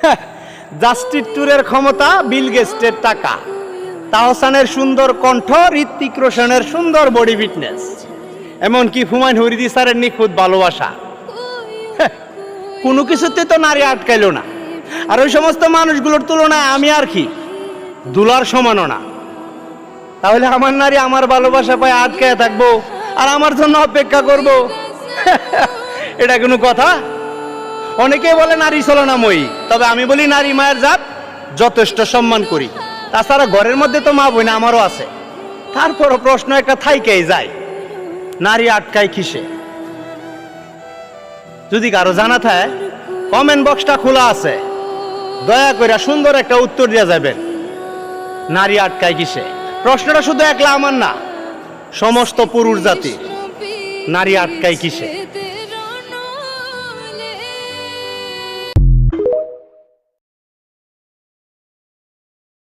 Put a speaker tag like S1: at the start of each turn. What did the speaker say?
S1: Justice ট্যুরের ক্ষমতা বিল গেস্টের টাকা। তাহসানের সুন্দর কণ্ঠ ঋত্বিক রোশনের সুন্দর বডি ফিটনেস এমনকি হুমায়ুন হরিদি স্যারের নিখুঁত ভালোবাসা। হ্যাঁ, কোনো কিছুতে তো নারী আটকাইলো না। আর ওই সমস্ত মানুষগুলোর তুলনায় আমি আর কি? দুলার সমানও না। তাহলে আমার নারী আমার ভালোবাসা পায় আটকায় থাকব আর আমার জন্য অপেক্ষা করব? এটা কোনো কথা? অনেকে বলে নারী ছলনাময়ী তবে আমি বলি নারী মায়ের জাত যথেষ্ট সম্মান করি। তাছাড়া ঘরের মধ্যে তো মা বোন আমারও আছে। তারপরও প্রশ্ন একটা থাইকেই যায়, নারী আটকায় কিসে? যদি কারও জানা থাকে কমেন্ট বক্সটা খোলা আছে। দয়া করে সুন্দর একটা উত্তর দেওয়া যাবেন, নারী আটকায় কিসে? প্রশ্নটা শুধু একলা আমার না, সমস্ত পুরুষ জাতি, নারী আটকায় কিসে?